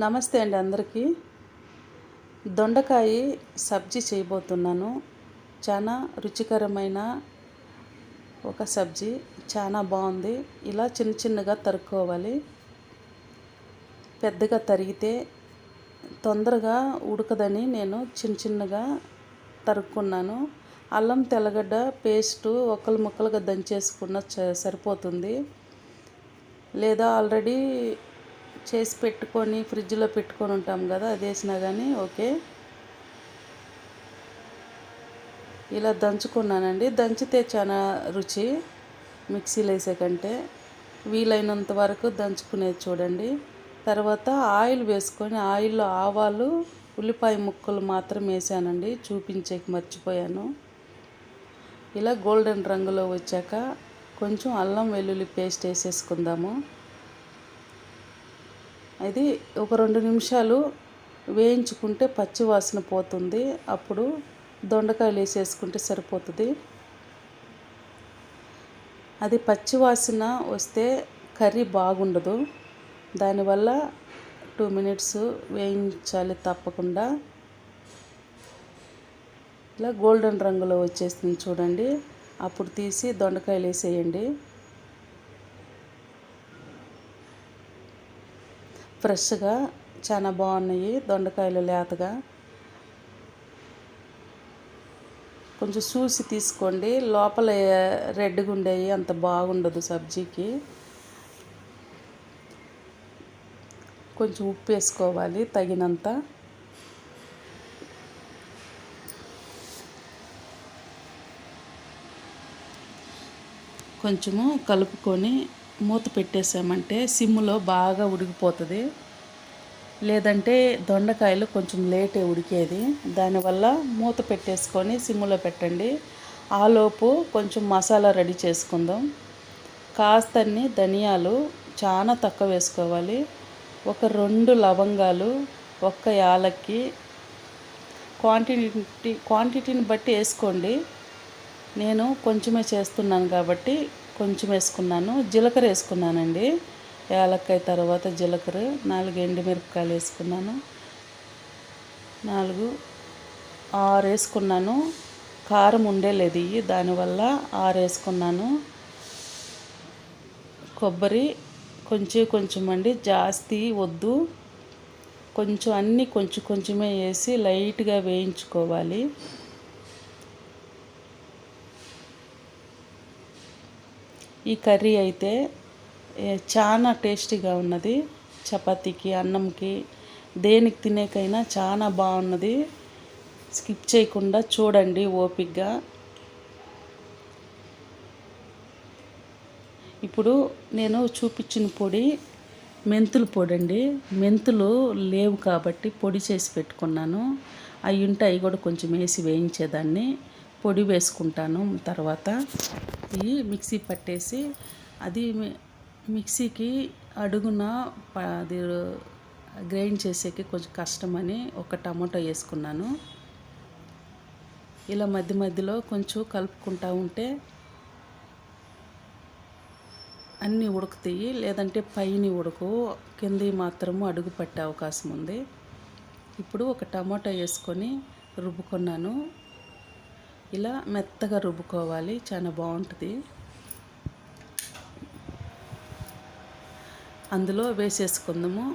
నమస్తే అండి అందరికీ. దొండకాయ సబ్జీ చేయబోతున్నాను. చాలా రుచికరమైన ఒక సబ్జీ చాలా బాగుంది. ఇలా చిన్న చిన్నగా తరుక్కోవాలి. పెద్దగా తరిగితే తొందరగా ఉడకదని నేను చిన్న చిన్నగా తరుక్కున్నాను. అల్లం తెల్లగడ్డ పేస్టు ఒకలు ముక్కలుగా దంచేసుకున్న సరిపోతుంది. లేదా ఆల్రెడీ చేసి పెట్టుకొని ఫ్రిడ్జ్లో పెట్టుకొని ఉంటాం కదా అది వేసినా కానీ ఓకే. ఇలా దంచుకున్నానండి. దంచితే చాలా రుచి మిక్సీలో వేసే కంటే వీలైనంత వరకు దంచుకునేది చూడండి. తర్వాత ఆయిల్ వేసుకొని ఆయిల్లో ఆవాలు ఉల్లిపాయ ముక్కలు మాత్రం వేసానండి. చూపించేకి మర్చిపోయాను. ఇలా గోల్డెన్ రంగులో వచ్చాక కొంచెం అల్లం వెల్లుల్లి పేస్ట్ వేసేసుకుందాము. అది ఒక రెండు నిమిషాలు వేయించుకుంటే పచ్చి వాసన పోతుంది. అప్పుడు దొండకాయలు వేసేసుకుంటే సరిపోతుంది. అది పచ్చి వాసన వస్తే కర్రీ బాగుండదు. దానివల్ల టూ మినిట్స్ వేయించాలి తప్పకుండా. ఇలా గోల్డెన్ రంగులో వచ్చేస్తుంది చూడండి. అప్పుడు తీసి దొండకాయలు వేసేయండి. ఫ్రెష్గా చాలా బాగున్నాయి. దొండకాయలు లేతగా. కొంచెం చూసి తీసుకోండి. లోపల రెడ్గా ఉండేవి అంత బాగుండదు సబ్జీకి. కొంచెం ఉప్పు వేసుకోవాలి తగినంత. కొంచెము కలుపుకొని మూత పెట్టేసామంటే సిమ్లో బాగా ఉడికిపోతుంది. లేదంటే దొండకాయలు కొంచెం లేటే ఉడికేది. దానివల్ల మూత పెట్టేసుకొని సిమ్లో పెట్టండి. ఆలోపు కొంచెం మసాలా రెడీ చేసుకుందాం. కాస్తన్ని ధనియాలు చాలా తక్కువ వేసుకోవాలి. ఒక రెండు లవంగాలు ఒక్క యాలక్కి క్వాంటిటీ క్వాంటిటీని బట్టి వేసుకోండి. నేను కొంచెమే చేస్తున్నాను కాబట్టి కొంచెం వేసుకున్నాను. జీలకర్ర వేసుకున్నానండి. యాలక్కాయ తర్వాత జీలకర్ర నాలుగు ఎండుమిరపకాయలు వేసుకున్నాను. నాలుగు ఆరు వేసుకున్నాను. కారం ఉండేలేదు ఇవి దానివల్ల ఆరు వేసుకున్నాను. కొబ్బరి కొంచెం కొంచెం అండి జాస్తి వద్దు. కొంచెం అన్నీ కొంచెం కొంచెమే వేసి లైట్గా వేయించుకోవాలి. ఈ కర్రీ అయితే చాలా టేస్టీగా ఉన్నది. చపాతీకి అన్నంకి దేనికి తినేకైనా చాలా బాగున్నది. స్కిప్ చేయకుండా చూడండి ఓపిక్గా ఇప్పుడు నేను చూపించిన పొడి మెంతులు పొడి అండి. మెంతులు లేవు కాబట్టి పొడి చేసి పెట్టుకున్నాను. అవి ఉంటే అవి కూడా కొంచెం వేసి వేయించేదాన్ని. పొడి వేసుకుంటాను తర్వాత. ఇవి మిక్సీ పట్టేసి అది మిక్సీకి అడుగున ప- అది గ్రైండ్ చేసేకి కొంచెం కష్టమని ఒక టమాటో వేసుకున్నాను. ఇలా మధ్య మధ్యలో కొంచెం కలుపుకుంటా ఉంటే అన్నీ ఉడుకుతాయి. లేదంటే పైన ఉడకు కింద మాత్రము అడుగు పట్టే అవకాశం ఉంది. ఇప్పుడు ఒక టమాటా వేసుకొని రుబ్బుకున్నాను. ఇలా మెత్తగా రుబ్బుకోవాలి. చాలా బాగుంటుంది. అందులో వేసేసుకుందాము.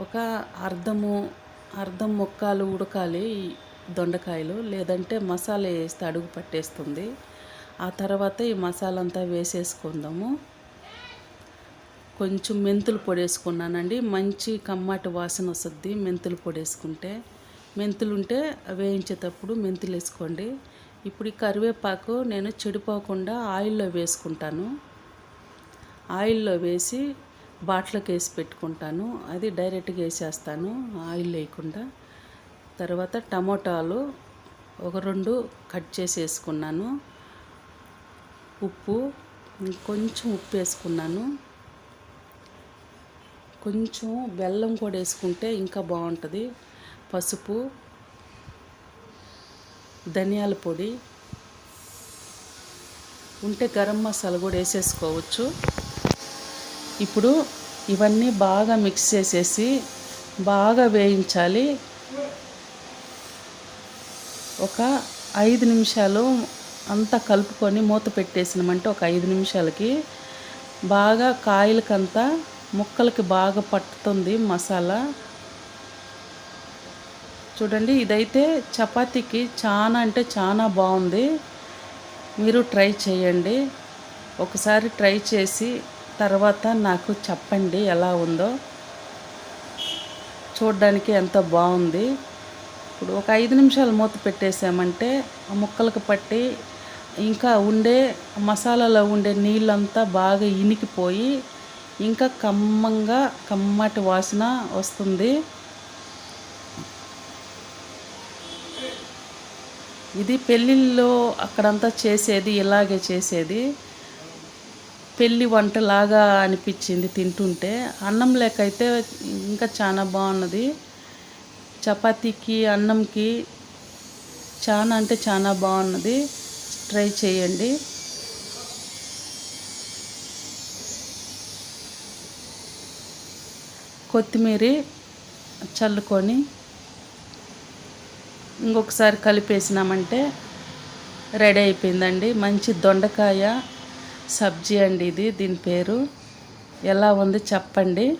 ఒక అర్ధము అర్ధం ముక్కాలు ఉడకాలి దొండకాయలు. లేదంటే మసాలా వేస్తే అడుగు పట్టేస్తుంది. ఆ తర్వాత ఈ మసాలా అంతా వేసేసుకుందాము. కొంచెం మెంతులు పొడి వేసుకున్నానండి. మంచి కమ్మాటి వాసన వస్తుంది మెంతులు పొడి వేసుకుంటే. మెంతులు ఉంటే వేయించేటప్పుడు మెంతులు వేసుకోండి. ఇప్పుడు ఈ కరివేపాకు నేను చెడిపోకుండా ఆయిల్లో వేసుకుంటాను. ఆయిల్లో వేసి బాట్లోకి వేసి పెట్టుకుంటాను. అది డైరెక్ట్గా వేసేస్తాను ఆయిల్ వేయకుండా తర్వాత టమోటాలు ఒక రెండు కట్ చేసి వేసుకున్నాను. ఉప్పు కొంచెం ఉప్పు వేసుకున్నాను. కొంచెం బెల్లం కూడా వేసుకుంటే ఇంకా బాగుంటుంది. పసుపు ధనియాల పొడి. ఉంటే గరం మసాలా కూడా వేసేసుకోవచ్చు. ఇప్పుడు ఇవన్నీ బాగా మిక్స్ చేసేసి బాగా వేయించాలి. ఒక ఐదు నిమిషాలు అంతా కలుపుకొని మూత పెట్టేసినామంటే ఒక ఐదు నిమిషాలకి బాగా కాయలకంతా ముక్కలకి బాగా పట్టుతుంది మసాలా. చూడండి ఇదైతే చపాతీకి చాలా అంటే చాలా బాగుంది. మీరు ట్రై చేయండి. ఒకసారి ట్రై చేసి తర్వాత నాకు చెప్పండి ఎలా ఉందో. చూడడానికి ఎంత బాగుంది. ఇప్పుడు ఒక ఐదు నిమిషాలు మూత పెట్టేసామంటే ముక్కలకు పట్టి ఇంకా ఉండే మసాలాలో ఉండే నీళ్ళంతా బాగా ఇనికిపోయి ఇంకా కమ్మంగా కమ్మటి వాసన వస్తుంది. ఇది పెళ్ళిళ్ళలో అక్కడంతా చేసేది ఇలాగే చేసేది. పెళ్ళి వంటలాగా అనిపించింది తింటుంటే. అన్నం లేకైతే ఇంకా చాలా బాగున్నది. చపాతీకి అన్నంకి చాలా అంటే చాలా బాగున్నది. ట్రై చేయండి. కొత్తిమీర చల్లుకొని ఇంకొకసారి కలిపేసినామంటే రెడీ అయిపోయిందండి. మంచి దొండకాయ సబ్జీ అండి ఇది దీని పేరు. ఎలా ఉంది చెప్పండి.